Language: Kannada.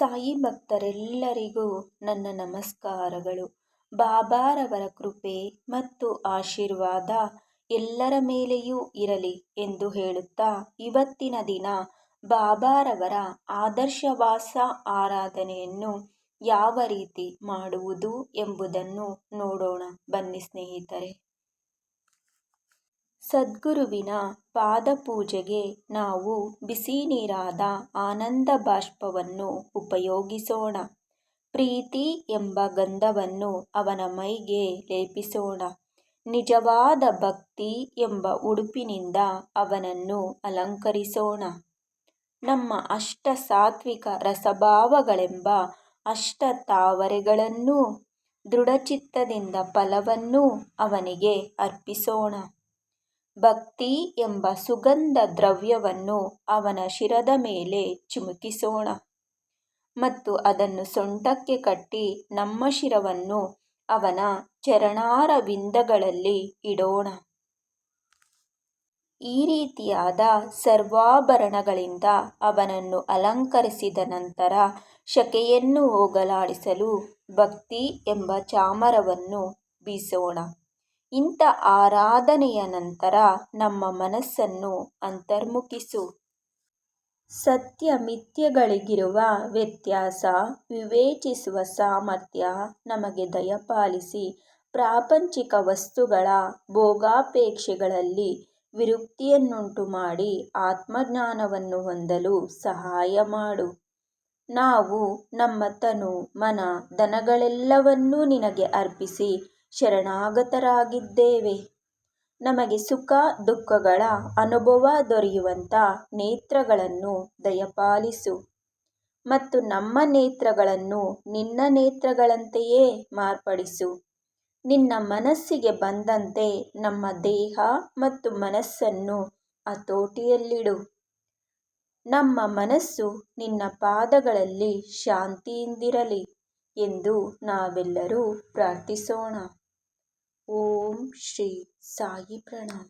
ಸಾಯಿ ಭಕ್ತರೆಲ್ಲರಿಗೂ ನನ್ನ ನಮಸ್ಕಾರಗಳು. ಬಾಬಾರವರ ಕೃಪೆ ಮತ್ತು ಆಶೀರ್ವಾದ ಎಲ್ಲರ ಮೇಲೆಯೂ ಇರಲಿ ಎಂದು ಹೇಳುತ್ತಾ ಇವತ್ತಿನ ದಿನ ಬಾಬಾರವರ ಆದರ್ಶವಾಸ ಆರಾಧನೆಯನ್ನು ಯಾವ ರೀತಿ ಮಾಡುವುದು ಎಂಬುದನ್ನು ನೋಡೋಣ. ಬನ್ನಿ ಸ್ನೇಹಿತರೆ. ಸದ್ಗುರುವಿನ ಪಾದಪೂಜೆಗೆ ನಾವು ಬಿಸಿ ನೀರಾದ ಆನಂದ ಬಾಷ್ಪವನ್ನು ಉಪಯೋಗಿಸೋಣ. ಪ್ರೀತಿ ಎಂಬ ಗಂಧವನ್ನು ಅವನ ಮೈಗೆ ಲೇಪಿಸೋಣ. ನಿಜವಾದ ಭಕ್ತಿ ಎಂಬ ಉಡುಪಿನಿಂದ ಅವನನ್ನು ಅಲಂಕರಿಸೋಣ. ನಮ್ಮ ಅಷ್ಟ ಸಾತ್ವಿಕ ರಸಭಾವಗಳೆಂಬ ಅಷ್ಟ ತಾವರೆಗಳನ್ನೂ ದೃಢಚಿತ್ತದಿಂದ ಫಲವನ್ನೂ ಅವನಿಗೆ ಅರ್ಪಿಸೋಣ. ಭಕ್ತಿ ಎಂಬ ಸುಗಂಧ ದ್ರವ್ಯವನ್ನು ಅವನ ಶಿರದ ಮೇಲೆ ಚಿಮುಕಿಸೋಣ. ಮತ್ತು ಅದನ್ನು ಸೊಂಟಕ್ಕೆ ಕಟ್ಟಿ ನಮ್ಮ ಶಿರವನ್ನು ಅವನ ಚರಣಾರವಿಂದಗಳಲ್ಲಿ ಇಡೋಣ. ಈ ರೀತಿಯಾದ ಸರ್ವಾಭರಣಗಳಿಂದ ಅವನನ್ನು ಅಲಂಕರಿಸಿದ ನಂತರ ಶಕೆಯನ್ನು ಹೋಗಲಾಡಿಸಲು ಭಕ್ತಿ ಎಂಬ ಚಾಮರವನ್ನು ಬೀಸೋಣ. ಇಂಥ ಆರಾಧನೆಯ ನಂತರ ನಮ್ಮ ಮನಸ್ಸನ್ನು ಅಂತರ್ಮುಖಿಸು. ಸತ್ಯ ಮಿಥ್ಯಗಳಿಗಿರುವ ವ್ಯತ್ಯಾಸ ವಿವೇಚಿಸುವ ಸಾಮರ್ಥ್ಯ ನಮಗೆ ದಯಪಾಲಿಸಿ ಪ್ರಾಪಂಚಿಕ ವಸ್ತುಗಳ ಭೋಗಾಪೇಕ್ಷೆಗಳಲ್ಲಿ ವಿರುಕ್ತಿಯನ್ನುಂಟು ಮಾಡಿ ಆತ್ಮಜ್ಞಾನವನ್ನು ಹೊಂದಲು ಸಹಾಯ ಮಾಡು. ನಾವು ನಮ್ಮ ತನು, ಮನ ದನಗಳೆಲ್ಲವನ್ನೂ ನಿನಗೆ ಅರ್ಪಿಸಿ ಶರಣಾಗತರಾಗಿದ್ದೇವೆ. ನಮಗೆ ಸುಖ, ದುಃಖಗಳ ಅನುಭವ ದೊರೆಯುವಂಥ ನೇತ್ರಗಳನ್ನು ದಯಪಾಲಿಸು. ಮತ್ತು ನಮ್ಮ ನೇತ್ರಗಳನ್ನು ನಿನ್ನ ನೇತ್ರಗಳಂತೆಯೇ ಮಾರ್ಪಡಿಸು. ನಿನ್ನ ಮನಸ್ಸಿಗೆ ಬಂದಂತೆ ನಮ್ಮ ದೇಹ ಮತ್ತು ಮನಸ್ಸನ್ನು ಹತೋಟಿಯಲ್ಲಿಡು. ನಮ್ಮ ಮನಸ್ಸು ನಿನ್ನ ಪಾದಗಳಲ್ಲಿ ಶಾಂತಿಯಿಂದಿರಲಿ ಎಂದು ನಾವೆಲ್ಲರೂ ಪ್ರಾರ್ಥಿಸೋಣ. ಓಂ ಶ್ರೀ ಸಾಯಿ ಪ್ರಣಾಮ್.